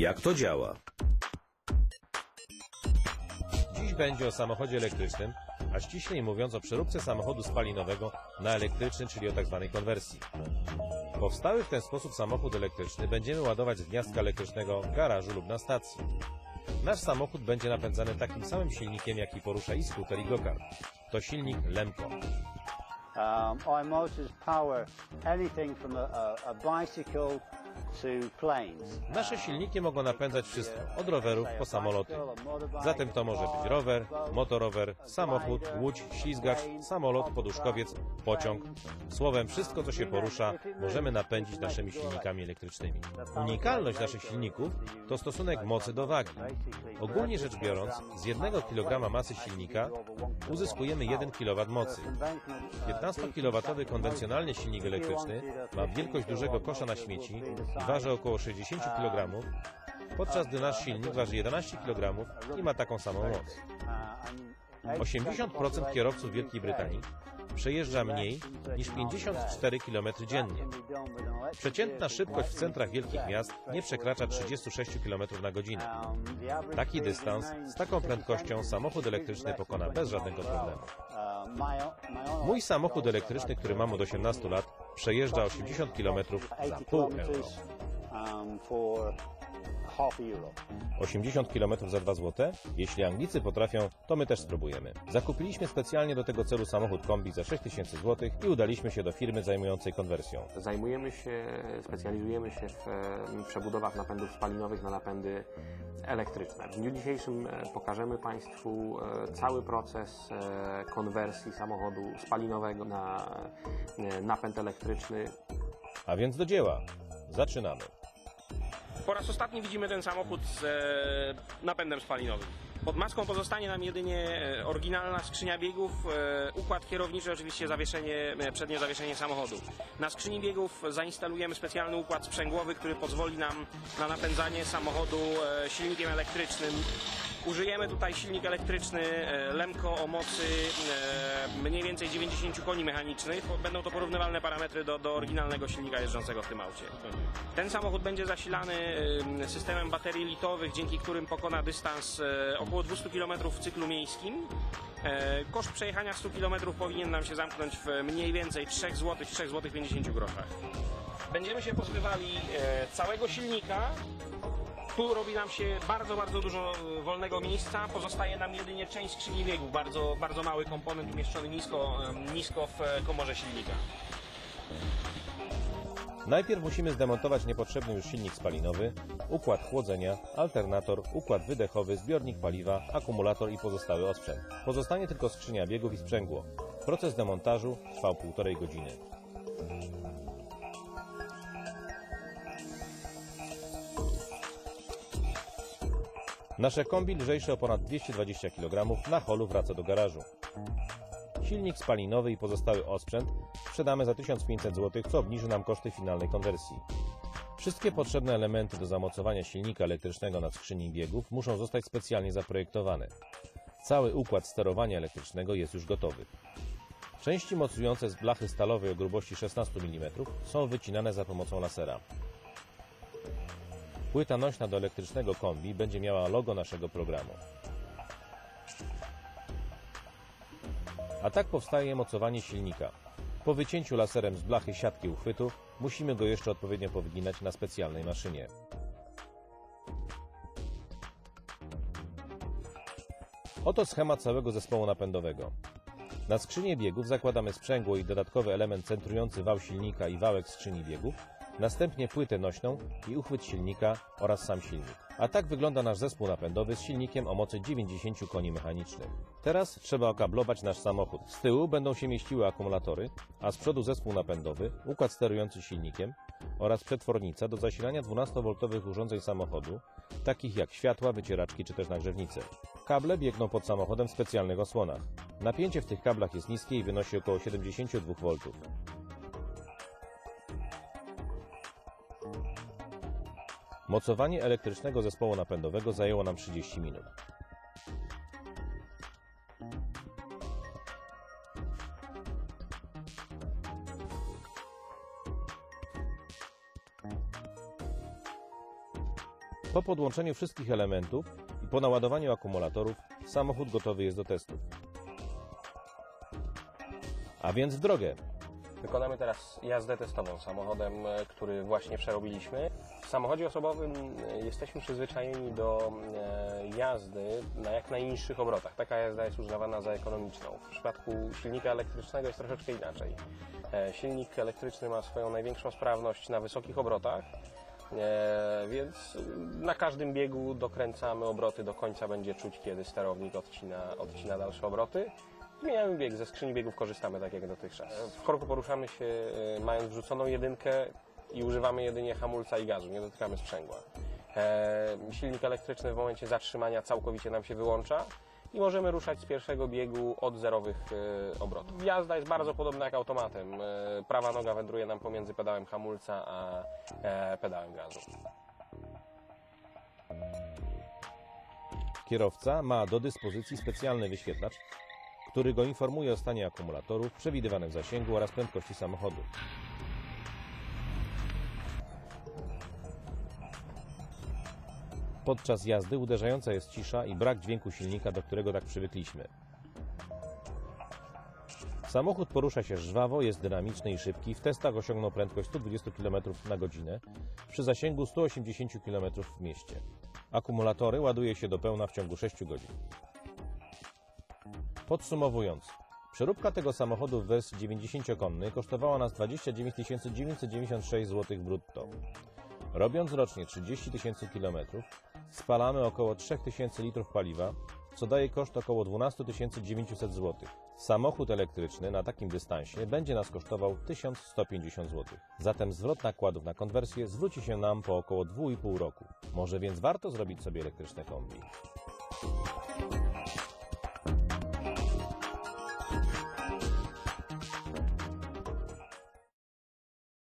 Jak to działa? Dziś będzie o samochodzie elektrycznym, a ściślej mówiąc o przeróbce samochodu spalinowego na elektryczny, czyli o tzw. konwersji. Powstały w ten sposób samochód elektryczny będziemy ładować z gniazdka elektrycznego w garażu lub na stacji. Nasz samochód będzie napędzany takim samym silnikiem, jaki porusza i skuter i gokart. To silnik Lemco. Um, power anything from a, a, a bicycle. Nasze silniki mogą napędzać wszystko, od rowerów po samoloty. Zatem to może być rower, motorower, samochód, łódź, ślizgacz, samolot, poduszkowiec, pociąg. Słowem, wszystko co się porusza możemy napędzić naszymi silnikami elektrycznymi. Unikalność naszych silników to stosunek mocy do wagi. Ogólnie rzecz biorąc, z 1 kg masy silnika uzyskujemy 1 kW mocy. 15 kW konwencjonalny silnik elektryczny ma wielkość dużego kosza na śmieci i waży około 60 kg, podczas gdy nasz silnik waży 11 kg i ma taką samą moc. 80% kierowców Wielkiej Brytanii przejeżdża mniej niż 54 km dziennie. Przeciętna szybkość w centrach wielkich miast nie przekracza 36 km na godzinę. Taki dystans z taką prędkością samochód elektryczny pokona bez żadnego problemu. Mój samochód elektryczny, który mam od 18 lat, przejeżdża 80 km za pół euro. Um, for half a euro. 80 km za 2 zł? Jeśli Anglicy potrafią, to my też spróbujemy. Zakupiliśmy specjalnie do tego celu samochód kombi za 6000 zł i udaliśmy się do firmy zajmującej konwersją. Zajmujemy się, specjalizujemy się w przebudowach napędów spalinowych na napędy elektryczne. W dniu dzisiejszym e, pokażemy Państwu e, cały proces e, konwersji samochodu spalinowego na napęd elektryczny. A więc do dzieła. Zaczynamy. Po raz ostatni widzimy ten samochód z e, napędem spalinowym. Pod maską pozostanie nam jedynie e, oryginalna skrzynia biegów, e, układ kierowniczy, oczywiście zawieszenie, e, przednie zawieszenie samochodu. Na skrzyni biegów zainstalujemy specjalny układ sprzęgłowy, który pozwoli nam na napędzanie samochodu silnikiem elektrycznym. Użyjemy tutaj silnik elektryczny Lemco o mocy mniej więcej 90 koni mechanicznych. Będą to porównywalne parametry do, do oryginalnego silnika jeżdżącego w tym aucie. Ten samochód będzie zasilany systemem baterii litowych, dzięki którym pokona dystans e, około 200 km w cyklu miejskim. E, Koszt przejechania 100 km powinien nam się zamknąć w mniej więcej 3 zł, 3 zł 50 groszach. Będziemy się pozbywali e, całego silnika, tu robi nam się bardzo, bardzo dużo e, wolnego miejsca. Pozostaje nam jedynie część skrzyni biegów, bardzo, bardzo mały komponent umieszczony nisko, nisko w komorze silnika. Najpierw musimy zdemontować niepotrzebny już silnik spalinowy, układ chłodzenia, alternator, układ wydechowy, zbiornik paliwa, akumulator i pozostały osprzęt. Pozostanie tylko skrzynia biegów i sprzęgło. Proces demontażu trwał półtorej godziny. Nasze kombi lżejsze o ponad 220 kg na holu wraca do garażu. Silnik spalinowy i pozostały osprzęt sprzedamy za 1500 zł, co obniży nam koszty finalnej konwersji. Wszystkie potrzebne elementy do zamocowania silnika elektrycznego na skrzyni biegów muszą zostać specjalnie zaprojektowane. Cały układ sterowania elektrycznego jest już gotowy. Części mocujące z blachy stalowej o grubości 16 mm są wycinane za pomocą lasera. Płyta nośna do elektrycznego kombi będzie miała logo naszego programu. A tak powstaje mocowanie silnika. Po wycięciu laserem z blachy siatki uchwytu musimy go jeszcze odpowiednio powyginać na specjalnej maszynie. Oto schemat całego zespołu napędowego. Na skrzynię biegów zakładamy sprzęgło i dodatkowy element centrujący wał silnika i wałek skrzyni biegów, następnie płytę nośną i uchwyt silnika oraz sam silnik. A tak wygląda nasz zespół napędowy z silnikiem o mocy 90 koni mechanicznych. Teraz trzeba okablować nasz samochód. Z tyłu będą się mieściły akumulatory, a z przodu zespół napędowy, układ sterujący silnikiem oraz przetwornica do zasilania 12V urządzeń samochodu, takich jak światła, wycieraczki czy też nagrzewnice. Kable biegną pod samochodem w specjalnych osłonach. Napięcie w tych kablach jest niskie i wynosi około 72 V. Mocowanie elektrycznego zespołu napędowego zajęło nam 30 minut. Po podłączeniu wszystkich elementów i po naładowaniu akumulatorów samochód gotowy jest do testów. A więc w drogę! Wykonamy teraz jazdę testową samochodem, e, który właśnie przerobiliśmy. W samochodzie osobowym e, jesteśmy przyzwyczajeni do e, jazdy na jak najniższych obrotach. Taka jazda jest uznawana za ekonomiczną. W przypadku silnika elektrycznego jest troszeczkę inaczej. Silnik elektryczny ma swoją największą sprawność na wysokich obrotach, więc na każdym biegu dokręcamy obroty do końca, będzie czuć, kiedy sterownik odcina, odcina dalsze obroty. Zmieniamy bieg, ze skrzyni biegów korzystamy tak jak dotychczas. W korku poruszamy się e, mając wrzuconą jedynkę i używamy jedynie hamulca i gazu, nie dotykamy sprzęgła. E, silnik elektryczny w momencie zatrzymania całkowicie nam się wyłącza i możemy ruszać z pierwszego biegu od zerowych e, obrotów. Jazda jest bardzo podobna jak automatem. Prawa noga wędruje nam pomiędzy pedałem hamulca a pedałem gazu. Kierowca ma do dyspozycji specjalny wyświetlacz, który go informuje o stanie akumulatorów, przewidywanym zasięgu oraz prędkości samochodu. Podczas jazdy uderzająca jest cisza i brak dźwięku silnika, do którego tak przywykliśmy. Samochód porusza się żwawo, jest dynamiczny i szybki. W testach osiągnął prędkość 120 km na godzinę przy zasięgu 180 km w mieście. Akumulatory ładuje się do pełna w ciągu 6 godzin. Podsumowując, przeróbka tego samochodu w wersji 90-konnej kosztowała nas 29 996 zł brutto. Robiąc rocznie 30 tysięcy kilometrów, spalamy około 3000 litrów paliwa, co daje koszt około 12 900 zł. Samochód elektryczny na takim dystansie będzie nas kosztował 1150 zł. Zatem zwrot nakładów na konwersję zwróci się nam po około 2,5 roku. Może więc warto zrobić sobie elektryczne kombi.